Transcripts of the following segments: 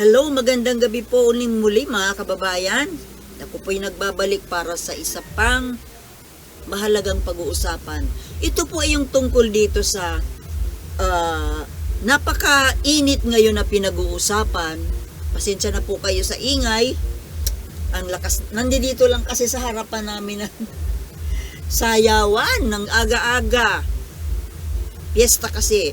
Hello, magandang gabi po uling muli mga kababayan. Ako po'y nagbabalik para sa isa pang mahalagang pag-uusapan. Ito po ay yung tungkol dito sa ah, napaka-init ngayon na pinag-uusapan. Pasensya na po kayo sa ingay. Ang lakas, nandito lang kasi sa harapan namin ng sayawan ng aga-aga. Fiesta kasi.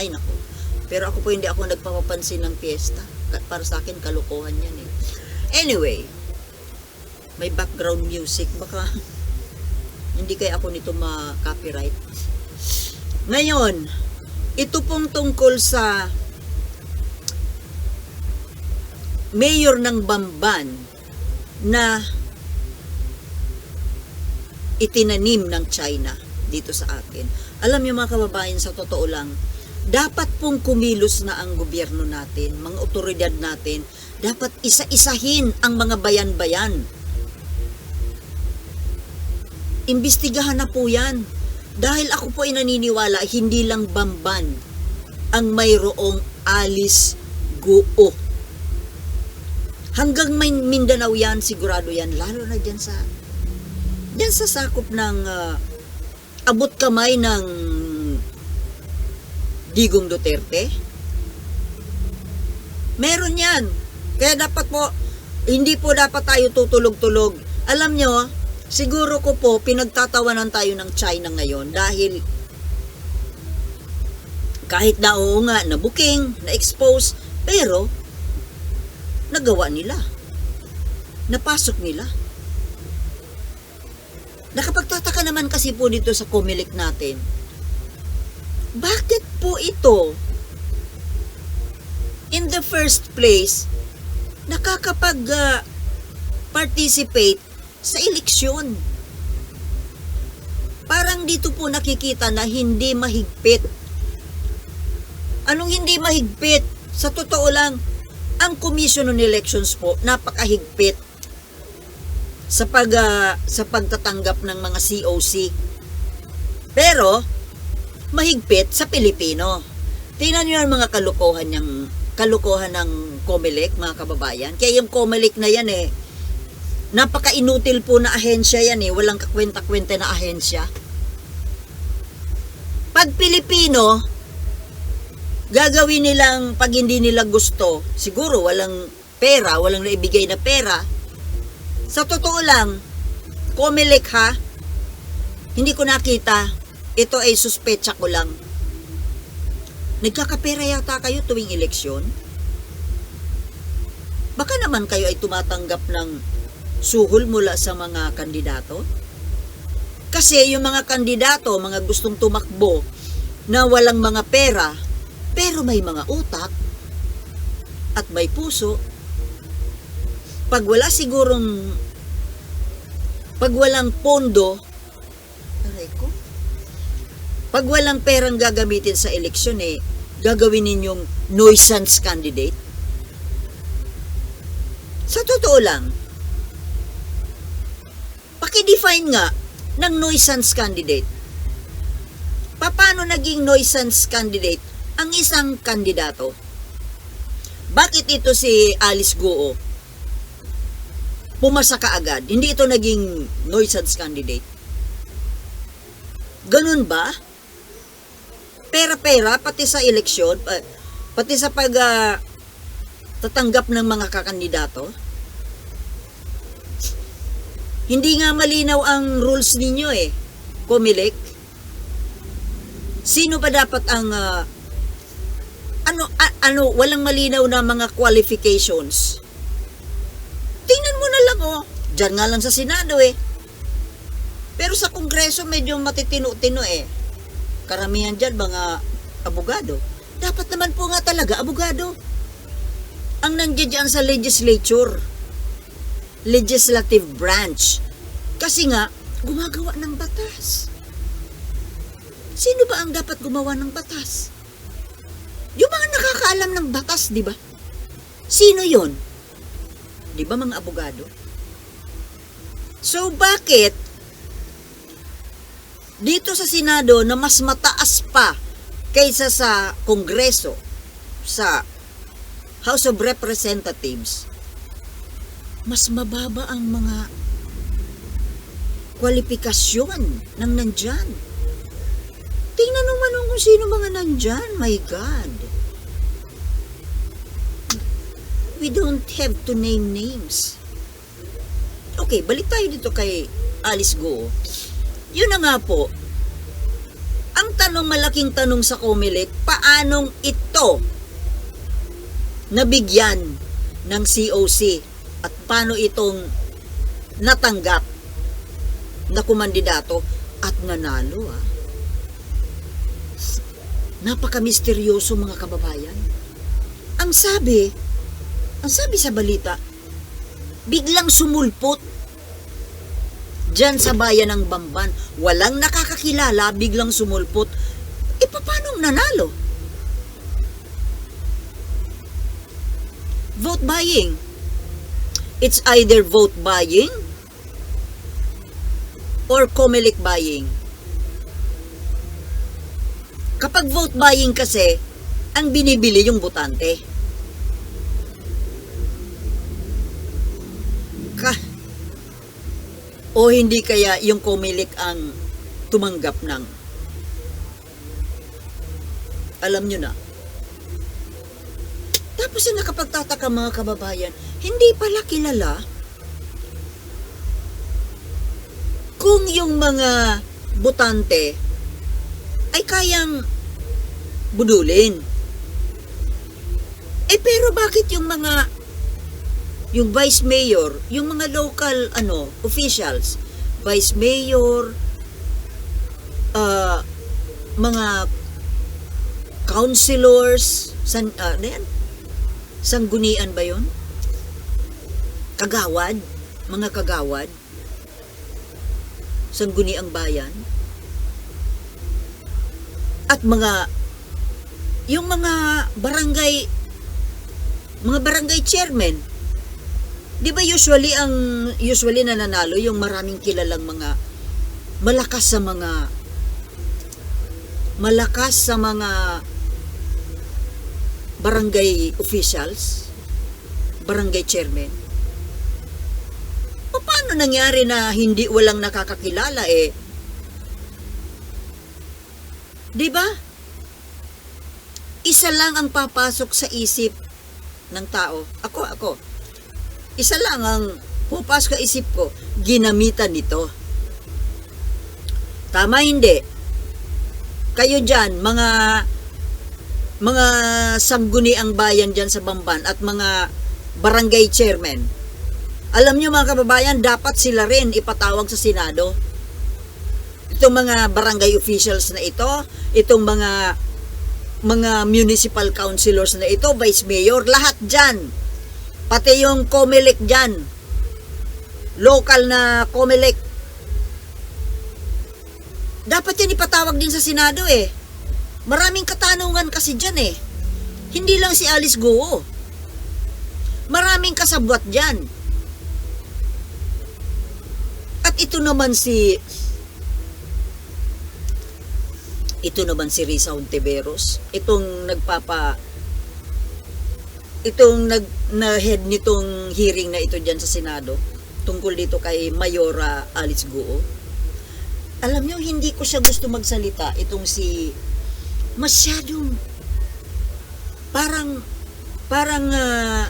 Ay nako. Pero ako po hindi ako nagpapapansin ng fiesta. Ka- Para sa akin, kalokohan yan eh. Anyway, may background music. Baka hindi kaya ako nito ma-copyright. Ngayon, ito pong tungkol sa mayor ng Bamban na itinanim ng China dito sa atin. Alam niyo mga kababayan, sa totoo lang, dapat pong kumilos na ang gobyerno natin, mga otoridad natin, dapat isa-isahin ang mga bayan-bayan. Imbestigahan na po yan. Dahil ako po ay naniniwala, hindi lang Bamban ang mayroong alis guo. Hanggang may Mindanao yan, sigurado yan, lalo na dyan sa dyan sa sakop ng ah, abot kamay ng Digong Duterte. Meron yan. Kaya dapat po, hindi po dapat tayo tutulog-tulog. Alam nyo, siguro ko po, pinagtatawanan tayo ng China ngayon dahil kahit na oo nga, na booking, na expose, pero nagawa nila. Napasok nila. Nakapagtataka naman kasi po dito sa Comelec natin. Bakit po ito in the first place nakakapag ah, participate sa eleksyon? Parang dito po nakikita na hindi mahigpit. Anong hindi mahigpit? Sa totoo lang, ang Commission on Elections po napakahigpit sa pag ah, sa pagtatanggap ng mga COC. Pero mahigpit sa Pilipino. Tingnan niyo ang mga kalukuhan ng kalukuhan ng Comelec, mga kababayan. Kaya yung Comelec na yan eh, napaka-inutil po na ahensya yan eh. Walang kakwenta-kwenta na ahensya. Pag Pilipino, gagawin nilang pag hindi nila gusto, siguro walang pera, walang naibigay na pera, sa totoo lang, Comelec ha, hindi ko nakita, ito ay suspecha ko lang. Nagkakapera yata kayo tuwing eleksyon? Baka naman kayo ay tumatanggap ng suhol mula sa mga kandidato? Kasi yung mga kandidato, mga gustong tumakbo na walang mga pera, pero may mga utak at may puso, pag wala sigurong pag walang pondo aray ko pag walang perang gagamitin sa eleksyon eh gagawin ninyong nuisance candidate sa totoo lang pakidefine nga ng nuisance candidate paano naging nuisance candidate ang isang kandidato bakit ito si Alice Goo pumasa ka agad. Hindi ito naging nuisance candidate. Ganun ba? Pera-pera, pati sa eleksyon, pa- pati sa pag ah, tatanggap ng mga kakandidato. Hindi nga malinaw ang rules ninyo eh. Comelec. Sino ba dapat ang ah, ano a- ano walang malinaw na mga qualifications? Tingnan mo na lang oh. Diyan nga lang sa Senado eh. Pero sa Kongreso medyo matitino-tino eh. Karamihan dyan mga abogado. Dapat naman po nga talaga abogado. Ang nandiyan sa legislature. Legislative branch. Kasi nga, gumagawa ng batas. Sino ba ang dapat gumawa ng batas? Yung mga nakakaalam ng batas, di ba? Sino yon? Di ba mga abogado? So bakit dito sa Senado na mas mataas pa kaysa sa Kongreso sa House of Representatives, mas mababa ang mga kwalifikasyon ng nandyan. Tingnan naman kung sino mga nandyan. My God. We don't have to name names. Okay, balik tayo dito kay Alice Go. Yun na nga po. Ang tanong, malaking tanong sa Comelec, paanong ito nabigyan ng COC at paano itong natanggap na kumandidato at nanalo ah. Napaka-misteryoso mga kababayan. Ang sabi, ang sabi sa balita, biglang sumulpot Diyan sa bayan ng Bamban, walang nakakakilala, biglang sumulpot. E paano nanalo? Vote buying. It's either vote buying or Comelec buying. Kapag vote buying kasi, ang binibili yung botante. O hindi kaya yung Comelec ang tumanggap ng alam nyo na. Tapos yung nakapagtataka mga kababayan, hindi pala kilala kung yung mga botante ay kayang budulin. Eh pero bakit yung mga yung vice mayor, yung mga local ano officials, vice mayor, uh, mga councilors, san, uh, ano yan? Sanggunian ba yon? Kagawad, mga kagawad, sangguniang bayan, at mga yung mga barangay mga barangay chairman Di ba usually ang usually nananalo yung maraming kilalang mga malakas sa mga malakas sa mga barangay officials, barangay chairman. Paano nangyari na hindi walang nakakakilala eh? Di ba? Isa lang ang papasok sa isip ng tao. Ako, ako isa lang ang pupasok sa isip ko, ginamitan nito. Tama hindi? Kayo dyan, mga mga sangguni ang bayan dyan sa Bamban at mga barangay chairman. Alam nyo mga kababayan, dapat sila rin ipatawag sa Senado. Itong mga barangay officials na ito, itong mga mga municipal councilors na ito, vice mayor, lahat dyan Pati yung Comelec dyan. Local na Comelec. Dapat yan ipatawag din sa Senado eh. Maraming katanungan kasi dyan eh. Hindi lang si Alice Guo. Maraming kasabwat dyan. At ito naman si ito naman si Risa Ontiveros. Itong nagpapa itong nag na head nitong hearing na ito diyan sa Senado tungkol dito kay Mayora Alice Guo. Alam niyo hindi ko siya gusto magsalita itong si masyadong parang parang uh,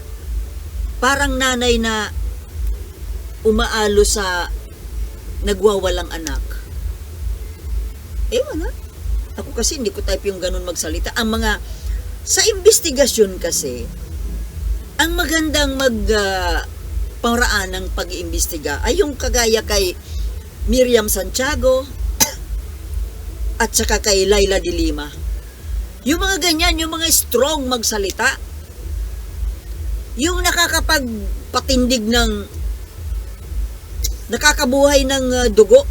parang nanay na umaalo sa nagwawalang anak. Ewan na. Ako kasi hindi ko type yung ganun magsalita. Ang mga sa investigasyon kasi, ang magandang mag uh, ng pag-iimbestiga ay yung kagaya kay Miriam Santiago at saka kay Laila de Lima. Yung mga ganyan, yung mga strong magsalita, yung nakakapagpatindig ng nakakabuhay ng uh, dugo.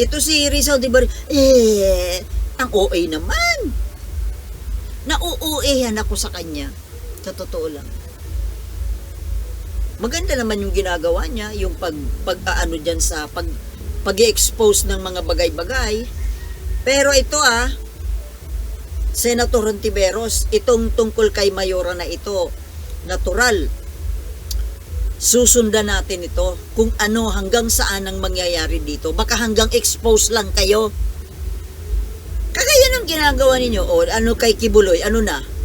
Ito si Rizal de Bar eh, ang OA naman. Na-OA ako sa kanya sa totoo lang. Maganda naman yung ginagawa niya, yung pag, pag ano dyan sa pag, pag expose ng mga bagay-bagay. Pero ito ah, Senator Hontiveros, itong tungkol kay Mayora na ito, natural. Susundan natin ito kung ano hanggang saan ang mangyayari dito. Baka hanggang expose lang kayo. Kagaya ng ginagawa ninyo, o ano kay Kibuloy, ano na?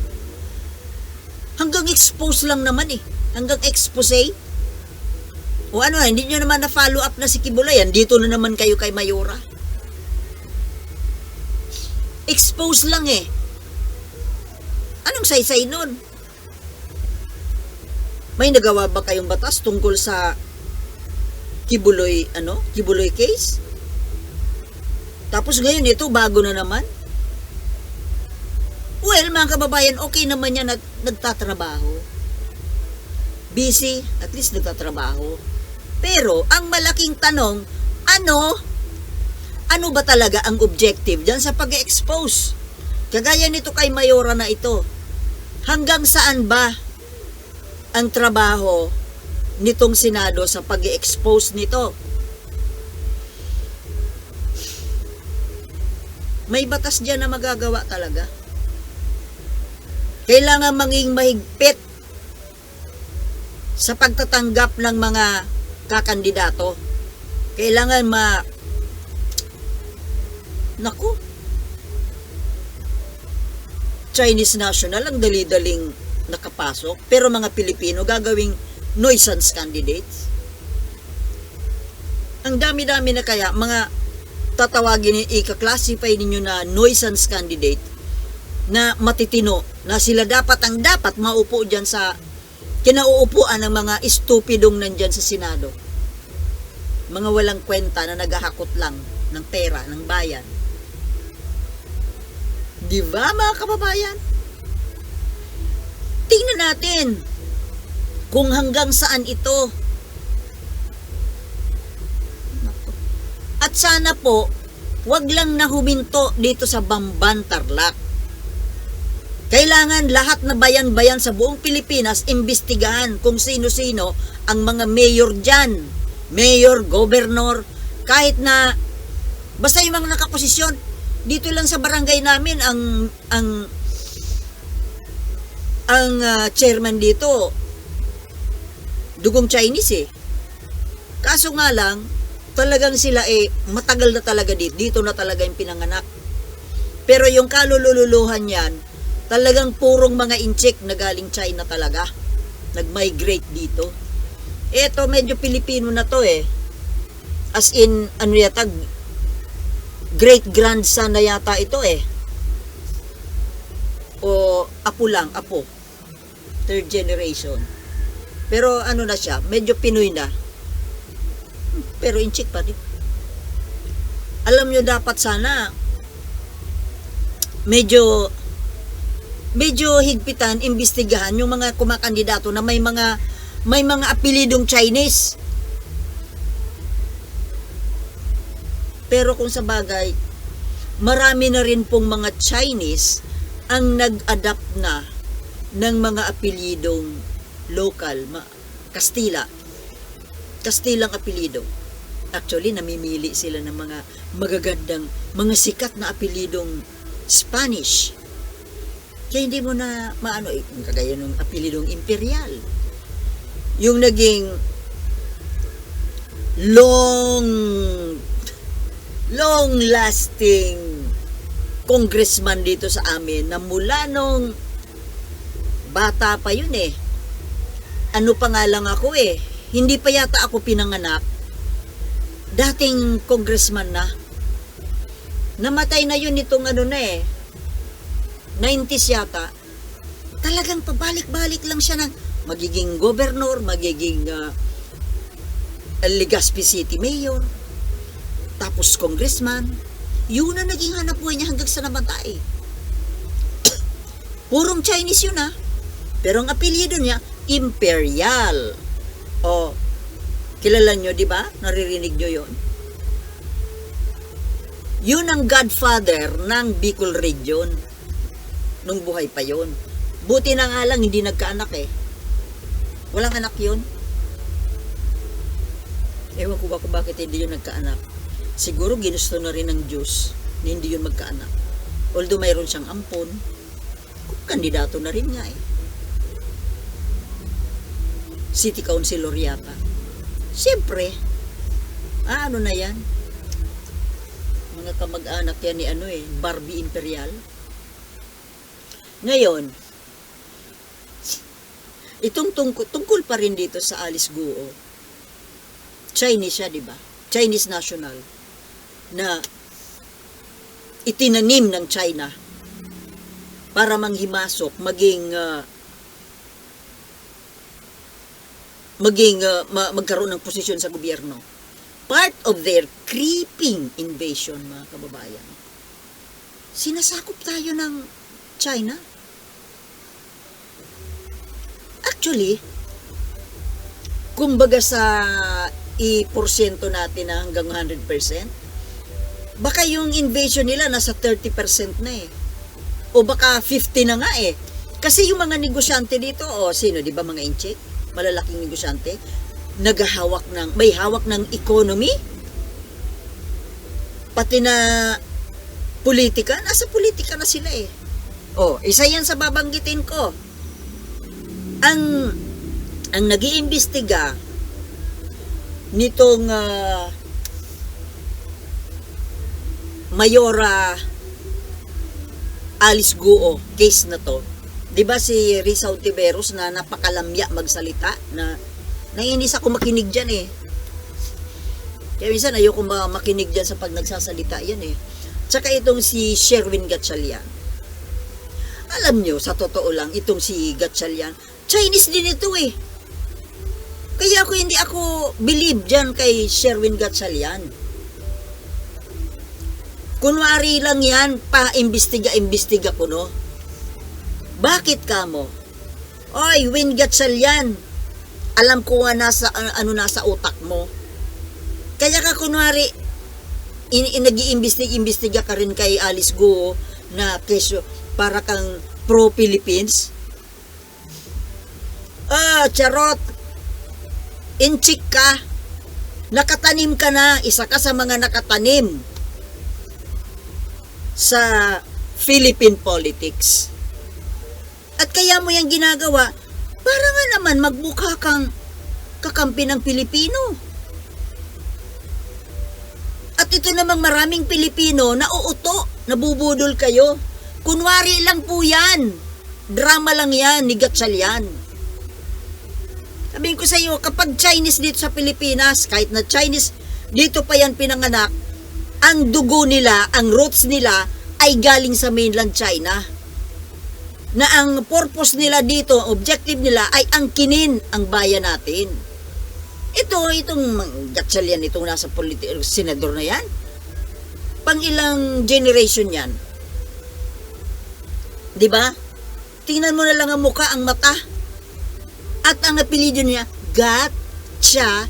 Hanggang expose lang naman eh. Hanggang expose. O ano, hindi nyo naman na-follow up na si Kibuloy. Dito na naman kayo kay Mayora. Expose lang eh. Anong saysay nun? May nagawa ba kayong batas tungkol sa Kibuloy, ano? Kibuloy case? Tapos ngayon ito, bago na naman. Well, mga kababayan, okay naman yan nag, nagtatrabaho. Busy, at least nagtatrabaho. Pero, ang malaking tanong, ano? Ano ba talaga ang objective dyan sa pag-expose? Kagaya nito kay Mayora na ito. Hanggang saan ba ang trabaho nitong Senado sa pag-expose nito? May batas dyan na magagawa talaga. Kailangan maging mahigpit sa pagtatanggap ng mga kakandidato. Kailangan ma... Naku, Chinese national ang dali-daling nakapasok, pero mga Pilipino gagawing nuisance candidates. Ang dami-dami na kaya, mga tatawagin, ika-classify ninyo na nuisance candidate na matitino, na sila dapat ang dapat maupo dyan sa kinauupuan ng mga estupidong nandyan sa Senado. Mga walang kwenta na naghahakot lang ng pera, ng bayan. Di ba mga kababayan? Tingnan natin kung hanggang saan ito. At sana po, wag lang na huminto dito sa Bamban Tarlac. Kailangan lahat na bayan-bayan sa buong Pilipinas imbestigahan kung sino-sino ang mga mayor dyan. Mayor, governor, kahit na basta yung mga nakaposisyon, dito lang sa barangay namin ang ang ang ah, chairman dito dugong Chinese eh. Kaso nga lang, talagang sila eh, matagal na talaga dito. Dito na talaga yung pinanganak. Pero yung kalululuhan yan, talagang purong mga incheck na galing China talaga. Nag-migrate dito. Eto, medyo Pilipino na to eh. As in, ano yata, great grandson na yata ito eh. O apo lang, apo. Third generation. Pero ano na siya, medyo Pinoy na. Hmm, Pero inchik pa rin. Alam nyo dapat sana, medyo medyo higpitan, imbestigahan yung mga kumakandidato na may mga may mga apelidong Chinese. Pero kung sa bagay, marami na rin pong mga Chinese ang nag-adapt na ng mga apelidong local, ma Kastila. Kastilang apelido. Actually, namimili sila ng mga magagandang, mga sikat na apelidong Spanish. Kaya hindi mo na maano, eh, kagaya ng apelidong imperial. Yung naging long long lasting congressman dito sa amin na mula nung bata pa yun eh. Ano pa nga lang ako eh. Hindi pa yata ako pinanganak. Dating congressman na. Namatay na yun itong ano na eh. 90s yata. Talagang pabalik-balik lang siya ng magiging governor, magiging uh, Legazpi City Mayor, tapos congressman. Yun na naging hanap buhay niya hanggang sa namatay. Purong Chinese yun ah. Pero ang apelyido niya, Imperial. O, kilala nyo, di ba? Naririnig nyo yon. Yun ang godfather ng Bicol region. Nung buhay pa yon. Buti na nga lang, hindi nagkaanak eh. Walang anak yun. Ewan ko ba kung bakit hindi yun nagkaanak. Siguro ginusto na rin ng Diyos na hindi yun magkaanak. Although mayroon siyang ampon, kandidato na rin nga eh. City Councilor yata. Siyempre, ah, ano na yan? Mga kamag-anak yan ni ano eh, Barbie Imperial. Ngayon, itong tungkol, tungkol pa rin dito sa Alice Guo. Chinese siya, di ba? Chinese national na itinanim ng China para manghimasok, maging ah, maging ma- magkaroon ng posisyon sa gobyerno. Part of their creeping invasion, mga kababayan. Sinasakop tayo ng China. Actually, kumbaga sa i-porsyento natin na hanggang 100%, baka yung invasion nila nasa 30% na eh. O baka 50 na nga eh. Kasi yung mga negosyante dito, o sino, di ba mga inchik? Malalaking negosyante, naghahawak ng, may hawak ng economy, pati na politika, nasa politika na sila eh. O, isa yan sa babanggitin ko. Ang, ang nag-iimbestiga nitong ah, Mayora Alice Guo case na to. 'Di ba si Risa Ontiveros na napakalamya magsalita na naiinis ako makinig diyan eh. Kaya minsan ayoko ma- makinig diyan sa pag nagsasalita yan eh. Tsaka itong si Sherwin Gatchalian. Alam nyo, sa totoo lang, itong si Gatchalian, Chinese din ito eh. Kaya ako hindi ako believe dyan kay Sherwin Gatchalian. Kunwari lang yan, pa-imbestiga-imbestiga ko, no? Bakit ka mo? Oy, Win Gatchalian, alam ko nga nasa, ano, nasa utak mo. Kaya ka kunwari, in, in, nag-iimbestiga ka rin kay Alice Guo na kesyo para kang pro-Philippines. Ah, charot. Inchik ka. Nakatanim ka na. Isa ka sa mga nakatanim sa Philippine politics. At kaya mo yung ginagawa para nga naman magmukha kang kakampi ng Pilipino. At ito namang maraming Pilipino na uuto, nabubudol kayo. Kunwari lang po yan. Drama lang yan, ni Gatchalian. Sabihin ko sa iyo, kapag Chinese dito sa Pilipinas, kahit na Chinese dito pa yan pinanganak, ang dugo nila, ang roots nila ay galing sa mainland China. Na ang purpose nila dito, objective nila ay angkinin ang bayan natin. Ito, itong Gatchalian, itong nasa politi- senador na yan. Pang ilang generation yan. Di ba? Tingnan mo na lang ang muka, ang mata. At ang apelido niya, Gatchalian.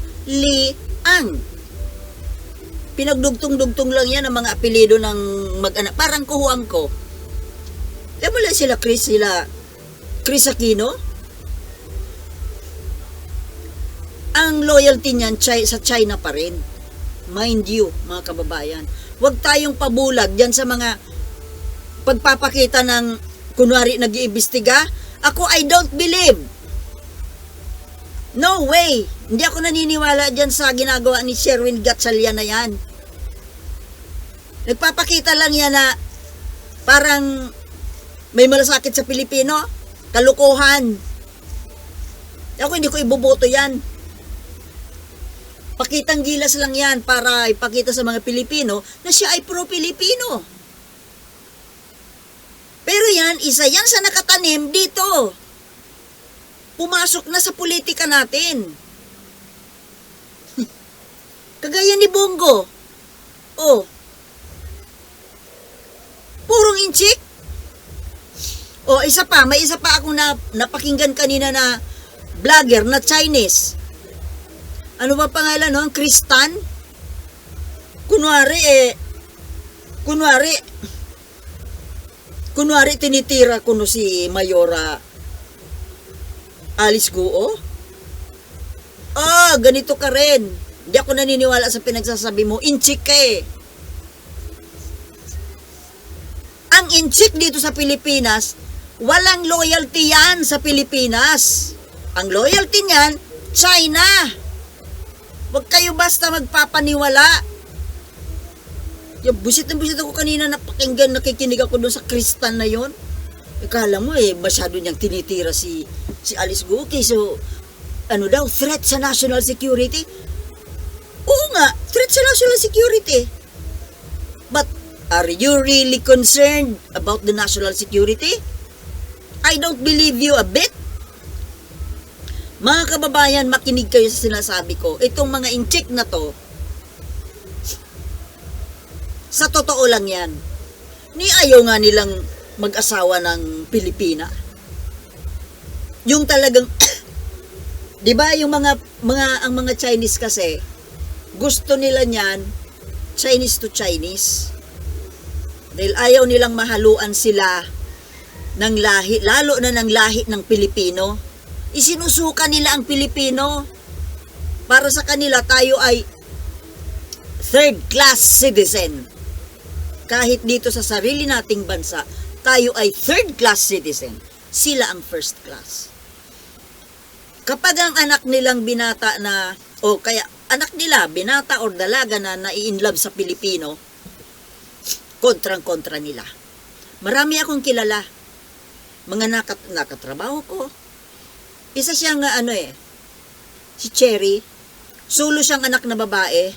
Pinagdugtong-dugtong lang yan ang mga apelido ng mag-anak. Parang kuhuang ko. Eh wala sila Chris, sila Chris Aquino. Ang loyalty niyan sa China pa rin. Mind you, mga kababayan. Huwag tayong pabulag dyan sa mga pagpapakita ng kunwari nag-iimbestiga. Ako, I don't believe. No way! Hindi ako naniniwala dyan sa ginagawa ni Sherwin Gatchalian na yan. Nagpapakita lang yan na parang may malasakit sa Pilipino. Kalukuhan. Ako hindi ko iboboto yan. Pakitang gilas lang yan para ipakita sa mga Pilipino na siya ay pro-Pilipino. Pero yan, isa yan sa nakatanim dito. Pumasok na sa politika natin. Kagaya ni Bongo. Oh. Purong inchik. Oh, isa pa, may isa pa ako na napakinggan kanina na vlogger na Chinese. Ano ba pangalan no? Kristan? Kunwari eh kunwari kunwari tinitira ko no si Mayora Alice Guo. Ah, ganito ka rin. Hindi ako naniniwala sa pinagsasabi mo. Inchik ka eh. ang inchik dito sa Pilipinas, walang loyalty yan sa Pilipinas. Ang loyalty niyan, China. Huwag kayo basta magpapaniwala. Yung busit na busit ako kanina napakinggan, nakikinig ako doon sa kristan na yon. Ikala mo eh, masyado niyang tinitira si, si Alice Guki. So, ano daw, threat sa national security? Oo nga, threat sa national security. But, are you really concerned about the national security? I don't believe you a bit. Mga kababayan, makinig kayo sa sinasabi ko. Itong mga incheck na to, sa totoo lang yan. Ni ayaw nga nilang mag-asawa ng Pilipina. Yung talagang, di ba yung mga, mga, ang mga Chinese kasi, gusto nila niyan, Chinese to Chinese. Dahil ayaw nilang mahaluan sila ng lahi, lalo na ng lahi ng Pilipino. Isinusuka nila ang Pilipino. Para sa kanila, tayo ay third class citizen. Kahit dito sa sarili nating bansa, tayo ay third class citizen. Sila ang first class. Kapag ang anak nilang binata na, o kaya anak nila, binata or dalaga na nai-inlove sa Pilipino, kontrang-kontra nila. Marami akong kilala. Mga nakat nakatrabaho ko. Isa siyang ano eh, si Cherry. Solo siyang anak na babae.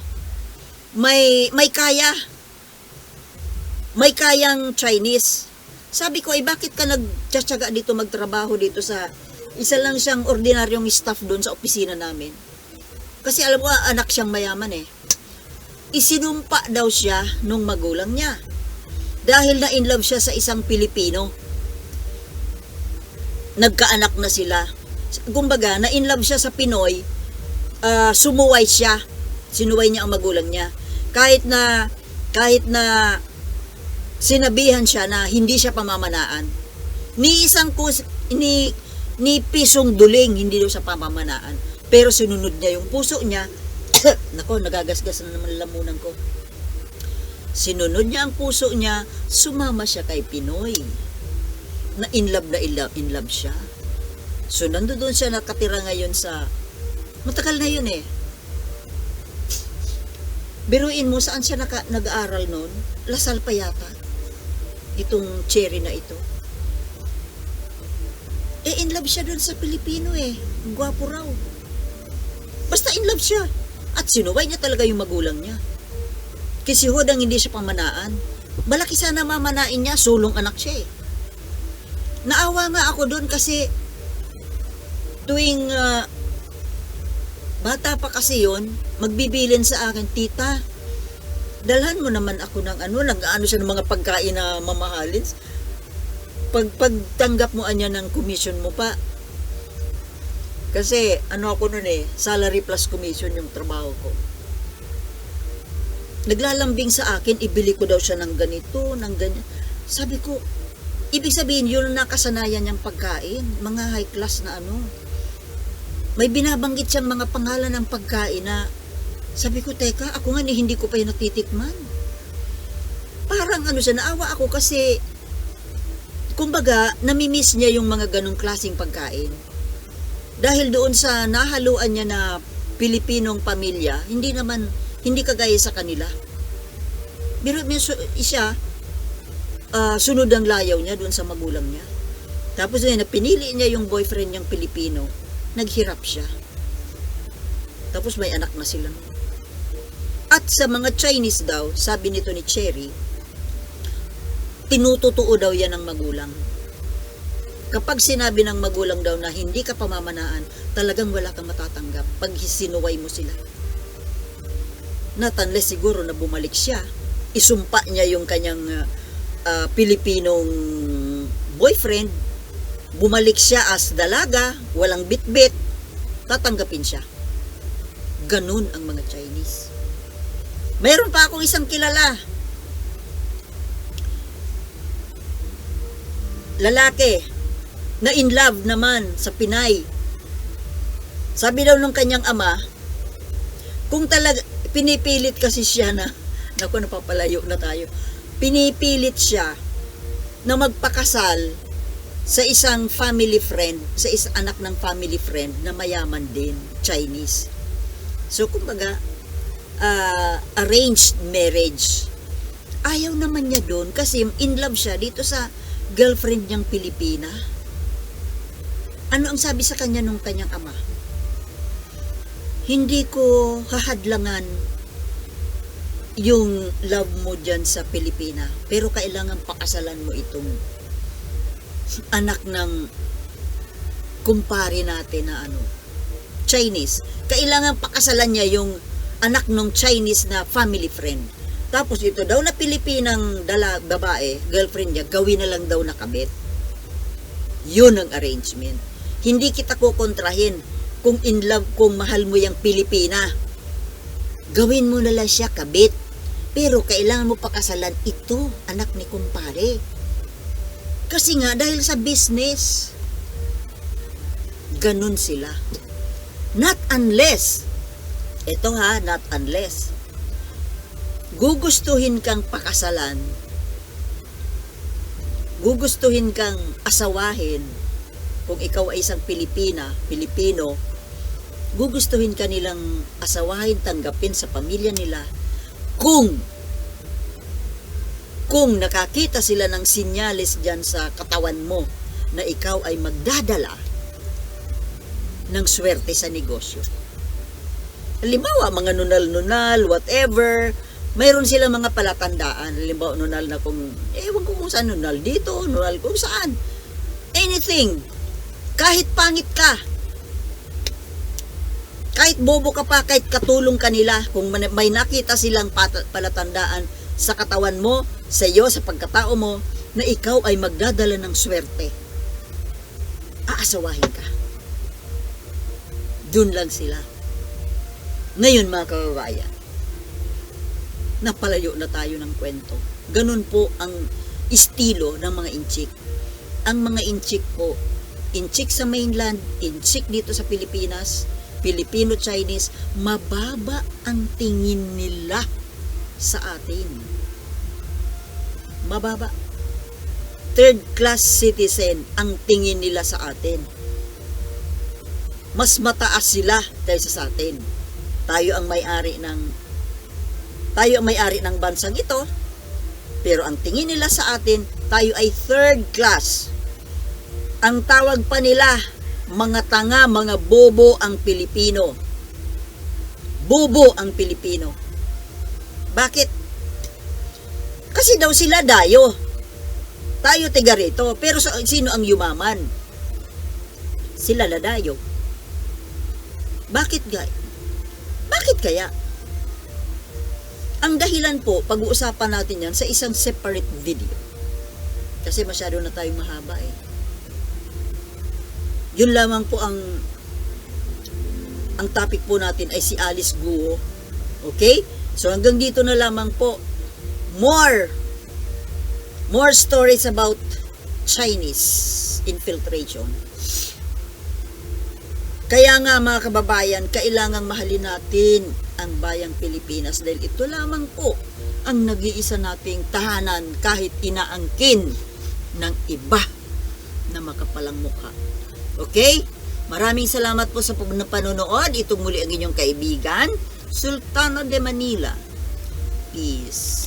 May may kaya. May kayang Chinese. Sabi ko, ay bakit ka nagtsatsaga dito magtrabaho dito sa isa lang siyang ordinaryong staff doon sa opisina namin. Kasi alam mo, anak siyang mayaman eh. Isinumpa daw siya nung magulang niya. Dahil na in love siya sa isang Pilipino. Nagkaanak na sila. Kumbaga, na in love siya sa Pinoy, ah, sumuway siya. Sinuway niya ang magulang niya. Kahit na, kahit na sinabihan siya na hindi siya pamamanaan. Ni isang kus, ni, ni pisong duling, hindi daw sa pamamanaan. Pero sinunod niya yung puso niya. Nako, nagagasgas na naman lamunan ko. Sinunod niya ang puso niya, sumama siya kay Pinoy. Na in love na in love, in love siya. So, nando doon siya nakatira ngayon sa, matagal na yun eh. Biruin mo, saan siya naka, nag-aaral noon? Lasal pa yata. Itong cherry na ito. Eh, in love siya doon sa Pilipino eh. Gwapo raw. Basta in love siya. At sinuway niya talaga yung magulang niya. Kasi hodang hindi siya pamanaan. Malaki sana mamanain niya, sulong anak siya eh. Naawa nga ako doon kasi tuwing ah, bata pa kasi yon magbibilin sa akin, tita, dalhan mo naman ako ng ano, nag-ano siya ng mga pagkain na mamahalin. Pag pagtanggap mo anya ng commission mo pa, kasi ano ako noon eh, salary plus commission yung trabaho ko. Naglalambing sa akin, ibili ko daw siya ng ganito, ng ganyan. Sabi ko, ibig sabihin yun nakasanayan niyang pagkain, mga high class na ano. May binabanggit siyang mga pangalan ng pagkain na sabi ko, teka, ako nga hindi ko pa yun natitikman. Parang ano siya, naawa ako kasi kumbaga, namimiss niya yung mga ganong klaseng pagkain. Dahil doon sa nahaluan niya na Pilipinong pamilya, hindi naman, hindi kagaya sa kanila. Pero may siya, ah, sunod ang layaw niya doon sa magulang niya. Tapos yun, pinili niya yung boyfriend niyang Pilipino, naghirap siya. Tapos may anak na sila. At sa mga Chinese daw, sabi nito ni Cherry, tinututuo daw yan ng magulang. Kapag sinabi ng magulang daw na hindi ka pamamanaan, talagang wala kang matatanggap pag sinuway mo sila. Not unless siguro na bumalik siya, isumpa niya yung kanyang ah, Pilipinong boyfriend, bumalik siya as dalaga, walang bit-bit, tatanggapin siya. Ganun ang mga Chinese. Mayroon pa akong isang kilala. Lalaki na in love naman sa Pinay. Sabi daw nung kanyang ama, kung talaga, pinipilit kasi siya na, naku napapalayo na tayo, pinipilit siya na magpakasal sa isang family friend, sa isang anak ng family friend na mayaman din, Chinese. So, kumbaga, ah, arranged marriage. Ayaw naman niya doon kasi in love siya dito sa girlfriend niyang Pilipina. Ano ang sabi sa kanya nung kanyang ama? Hindi ko hahadlangan yung love mo dyan sa Pilipina. Pero kailangan pakasalan mo itong anak ng kumpare natin na ano, Chinese. Kailangan pakasalan niya yung anak ng Chinese na family friend. Tapos ito daw na Pilipinang dala, babae, girlfriend niya, gawin na lang daw na kabit. Yun ang arrangement. Hindi kita kukontrahin kung in love, kung mahal mo yung Pilipina. Gawin mo na lang siya kabit. Pero kailangan mo pakasalan ito, anak ni kumpare. Kasi nga, dahil sa business, ganun sila. Not unless, ito ha, not unless, gugustuhin kang pakasalan, gugustuhin kang asawahin, kung ikaw ay isang Pilipina, Pilipino, gugustuhin ka nilang asawahin, tanggapin sa pamilya nila, kung kung nakakita sila ng sinyales dyan sa katawan mo na ikaw ay magdadala ng swerte sa negosyo. Halimbawa, mga nunal-nunal, whatever, mayroon sila mga palatandaan. Halimbawa, nunal na kung, ewan ko kung saan nunal, dito, nunal kung saan. Anything. Kahit pangit ka, kahit bobo ka pa, kahit katulong ka nila, kung may nakita silang palatandaan sa katawan mo, sa iyo, sa pagkatao mo, na ikaw ay magdadala ng swerte, aasawahin ka. Doon lang sila. Ngayon mga kababayan, napalayo na tayo ng kwento. Ganun po ang estilo ng mga inchik. Ang mga inchik po, inchik sa mainland, inchik dito sa Pilipinas, Filipino-Chinese, mababa ang tingin nila sa atin. Mababa. Third class citizen ang tingin nila sa atin. Mas mataas sila kaysa sa atin. Tayo ang may-ari ng tayo ang may-ari ng bansang ito. Pero ang tingin nila sa atin, tayo ay third class. Ang tawag pa nila, mga tanga, mga bobo ang Pilipino. Bobo ang Pilipino. Bakit? Kasi daw sila dayo. Tayo tiga rito. Pero sino ang yumaman? Sila na dayo. Bakit ga? Bakit kaya? Ang dahilan po, pag-uusapan natin yan sa isang separate video. Kasi masyado na tayong mahaba eh. Yun lamang po ang ang topic po natin ay si Alice Guo. Okay? So hanggang dito na lamang po. More more stories about Chinese infiltration. Kaya nga mga kababayan, kailangang mahalin natin ang bayang Pilipinas dahil ito lamang po ang nag-iisa nating tahanan kahit inaangkin ng iba na makapalang mukha. Okay? Maraming salamat po sa panonood. Ito muli ang inyong kaibigan, Sultana de Manila. Peace.